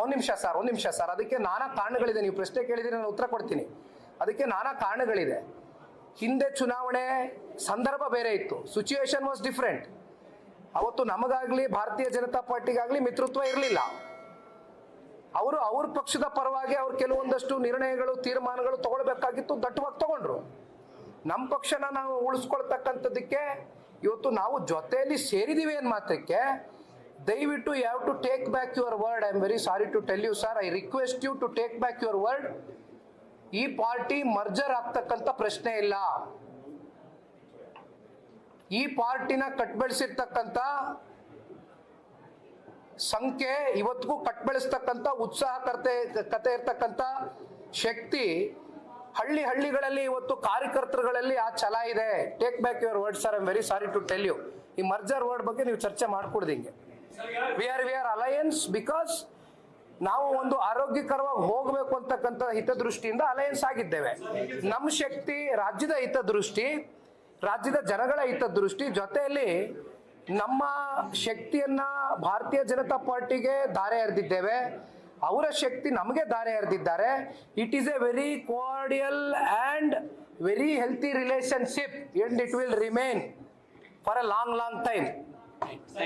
ಒಂದ್ ನಿಮಿಷ ಸರ್, ಒಂದು ನಿಮಿಷ ಸರ್. ಅದಕ್ಕೆ ನಾನಾ ಕಾರಣಗಳಿದೆ. ನೀವು ಪ್ರಶ್ನೆ ಕೇಳಿದ್ರೆ ನಾನು ಉತ್ತರ ಕೊಡ್ತೀನಿ. ಅದಕ್ಕೆ ನಾನಾ ಕಾರಣಗಳಿದೆ. ಹಿಂದೆ ಚುನಾವಣೆ ಸಂದರ್ಭ ಬೇರೆ ಇತ್ತು. ಸಿಚುಯೇಷನ್ ವಾಸ್ ಡಿಫ್ರೆಂಟ್ ಅವತ್ತು ನಮಗಾಗ್ಲಿ, ಭಾರತೀಯ ಜನತಾ ಪಾರ್ಟಿಗಾಗ್ಲಿ ಮಿತ್ರತ್ವ ಇರಲಿಲ್ಲ. ಅವರು ಅವ್ರ ಪಕ್ಷದ ಪರವಾಗಿ ಅವ್ರು ಕೆಲವೊಂದಷ್ಟು ನಿರ್ಣಯಗಳು, ತೀರ್ಮಾನಗಳು ತಗೊಳ್ಬೇಕಾಗಿತ್ತು. ದಟ್ಟವಾಗಿ ತಗೊಂಡ್ರು. ನಮ್ಮ ಪಕ್ಷನ ನಾವು ಉಳಿಸ್ಕೊಳ್ತಕ್ಕಂಥದ್ದಕ್ಕೆ ಇವತ್ತು ನಾವು ಜೊತೆಯಲ್ಲಿ ಸೇರಿದೀವಿ ಅನ್ನ ಮಾತ್ರಕ್ಕೆ ದಯವಿಟ್ಟು you have to take back your word I am very sorry to tell you sir I request you to take back your word ಈ ಪಾರ್ಟಿ ಮರ್ಜರ್ ಆಗ್ತಕ್ಕಂಥ ಪ್ರಶ್ನೆ ಇಲ್ಲ. ಈ ಪಾರ್ಟಿನ ಕಟ್ಬೆಳೆಸಿರ್ತಕ್ಕಂಥ ಸಂಖ್ಯೆ ಇವತ್ತಿಗೂ ಕಟ್ಬೆಳೆಸ್ತಕ್ಕಂಥ ಉತ್ಸಾಹ ಕರ್ತೆ ಕತೆ ಇರ್ತಕ್ಕಂಥ ಶಕ್ತಿ ಹಳ್ಳಿ ಹಳ್ಳಿಗಳಲ್ಲಿ ಇವತ್ತು ಕಾರ್ಯಕರ್ತರುಗಳಲ್ಲಿ ಆ ಛಲ ಇದೆ. Take back your word sir I'm very sorry to tell you ಈ ಮರ್ಜರ್ ವರ್ಡ್ ಬಗ್ಗೆ ನೀವು ಚರ್ಚೆ ಮಾಡ್ಕೊಡ್ದಿಂಗೆ we are we are alliance because ನಾವು ಒಂದು ಆರೋಗ್ಯಕರವಾಗಿ ಹೋಗಬೇಕು ಅಂತಕ್ಕಂಥ ಹಿತದೃಷ್ಟಿಯಿಂದ ಅಲಯನ್ಸ್ ಆಗಿದ್ದೇವೆ. ನಮ್ಮ ಶಕ್ತಿ ರಾಜ್ಯದ ಹಿತದೃಷ್ಟಿ, ರಾಜ್ಯದ ಜನಗಳ ಹಿತದೃಷ್ಟಿ ಜೊತೆಯಲ್ಲಿ ನಮ್ಮ ಶಕ್ತಿಯನ್ನ ಭಾರತೀಯ ಜನತಾ ಪಾರ್ಟಿಗೆ ದಾರೆ ಎರೆದಿದ್ದೇವೆ. ಅವರ ಶಕ್ತಿ ನಮಗೆ ದಾರೆ ಎರೆದಿದ್ದಾರೆ. It is a very cordial and very healthy relationship and it will remain for a long long time